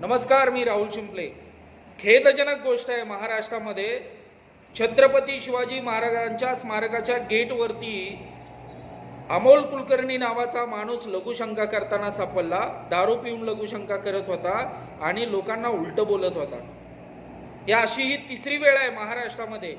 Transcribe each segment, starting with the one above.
नमस्कार मी राहुल शिंपले. खेदजनक गोष्ट आहे महाराष्ट्रामध्ये. छत्रपती शिवाजी महाराजांच्या स्मारकाच्या गेटवरती अमोल कुलकर्णी नावाचा माणूस लघुशंका करताना सापडला. दारू पिऊन लघुशंका करत होता आणि लोकांना उलट बोलत होता. या अशी ही तिसरी वेळ आहे महाराष्ट्रामध्ये.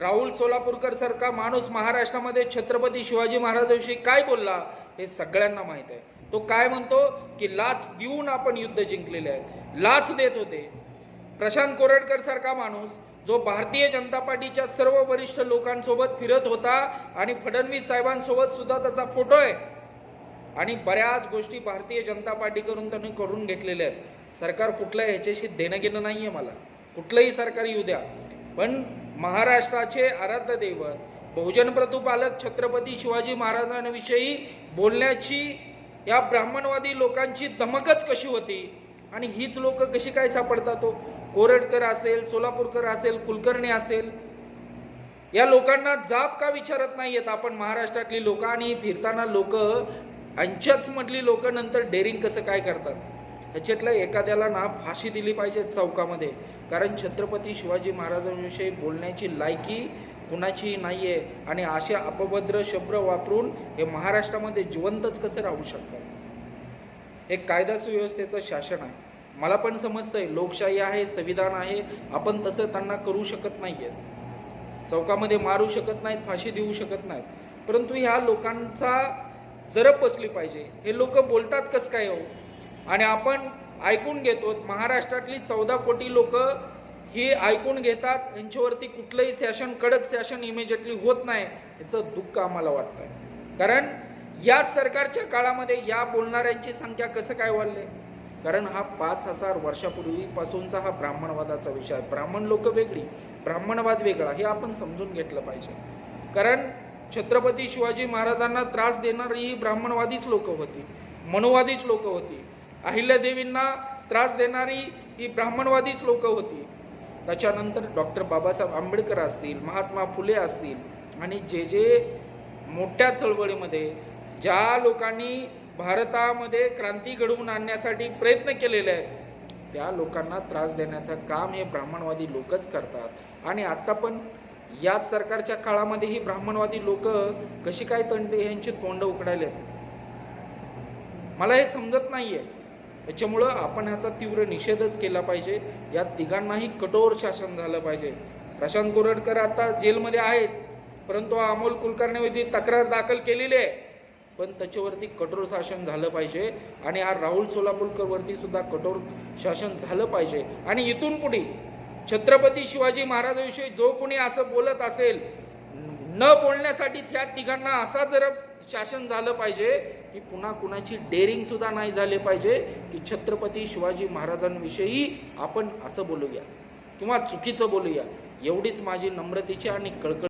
राहुल सोलापूरकर सारखा माणूस महाराष्ट्रामध्ये छत्रपती शिवाजी महाराजांविषयी काय बोलला हे सगळ्यांना माहीत आहे. तो काय म्हणतो की लाच देऊन आपण युद्ध जिंकलेले आहेत. लाच देत होते. प्रशांत कोरडकर सारखा माणूस जो भारतीय जनता पार्टीच्या सर्व वरिष्ठ लोकांसोबत फिरत होता आणि फडणवीस साहेबांसोबत सुद्धा त्याचा फोटो आहे. आणि बऱ्याच गोष्टी भारतीय जनता पार्टीकडून त्यांनी करून घेतलेल्या आहेत. सरकार कुठलं ह्याच्याशी देणं घेणं नाही आहे मला. कुठलंही सरकार येऊ द्या. पण महाराष्ट्राचे आराध्य दैवत बहुजन प्रतुपालक छत्रपती शिवाजी महाराजांविषयी बोलण्याची या ब्राह्मणवादी लोकांची धमकच कशी होती? आणि हीच लोक कशी काय सापडतात कोरडकर असेल सोलापूरकर असेल कुलकर्णी असेल. या लोकांना जाब का विचारत नाहीयेत आपण महाराष्ट्रातली लोक? आणि फिरताना लोक अंच्याच मधली लोक नंतर डेअरिंग कसं काय करतात? ह्याच्यातल्या एखाद्याला ना फाशी दिली पाहिजे चौकामध्ये. कारण छत्रपती शिवाजी महाराजांविषयी बोलण्याची लायकी कुणाची आहे आणि असे अपभद्र शब्द वापरून हे महाराष्ट्रामध्ये जिवंतच कसं राहू शकतात? हे कायदा सुव्यवस्थेचं शासन आहे. मला पण समजतंय लोकशाही आहे संविधान आहे आपण तसं त्यांना करू शकत नाही आहेत चौकामध्ये मारू शकत नाहीत फाशी देऊ शकत नाहीत. परंतु ह्या लोकांचा जरब बसली पाहिजे हे लोक बोलतात कसं काय हो? आणि आपण ऐकून घेतो महाराष्ट्रातली चौदा कोटी लोक ही ऐकून घेतात यांच्यावरती कुठलंही सॅशन कडक सॅशन इमिजिएटली होत नाही याचं दुःख आम्हाला वाटतंय. कारण या सरकारच्या काळामध्ये या बोलणाऱ्यांची संख्या कसं काय वाढले? कारण हा पाच हजार वर्षापूर्वीपासूनचा हा ब्राह्मणवादाचा विषय. आहे ब्राह्मण लोक वेगळी ब्राह्मणवाद वेगळा हे आपण समजून घेतलं पाहिजे. कारण छत्रपती शिवाजी महाराजांना त्रास देणारी ही ब्राह्मणवादीच लोक होती मनोवादीच लोक होती. अहिल्यादेवींना त्रास देणारी ही ब्राह्मणवादीच लोक होती. त्याच्यानंतर डॉक्टर बाबासाहेब आंबेडकर असतील महात्मा फुले असतील आणि जे जे मोठ्या चळवळीमध्ये ज्या लोकांनी भारतामध्ये क्रांती घडवून आणण्यासाठी प्रयत्न केलेले आहेत त्या लोकांना त्रास देण्याचं काम हे ब्राह्मणवादी लोकच करतात. आणि आत्ता पण याच सरकारच्या काळामध्ये ही ब्राह्मणवादी लोक कशी काय तंडे यांची तोंड उकडायले मला हे समजत नाहीये. त्याच्यामुळं आपण ह्याचा तीव्र निषेधच केला पाहिजे. या तिघांनाही कठोर शासन झालं पाहिजे. प्रशांत कोरडकर आता जेलमध्ये आहेच परंतु अमोल कुलकर्णीवरती तक्रार दाखल केलेली आहे. पण त्याच्यावरती कठोर शासन झालं पाहिजे आणि हा राहुल सोलापूरकरवरती सुद्धा कठोर शासन झालं पाहिजे. आणि इथून पुढे छत्रपती शिवाजी महाराजांविषयी जो कोणी असं बोलत असेल न बोलण्यासाठीच ह्या तिघांना असा जर शासन झालं पाहिजे की पुन्हा कुणाची डेअरिंग सुद्धा नाही झाले पाहिजे की छत्रपती शिवाजी महाराजांविषयी आपण असं बोलूया किंवा चुकीचं बोलूया. एवढीच माझी नम्रतेची आणि कळकळ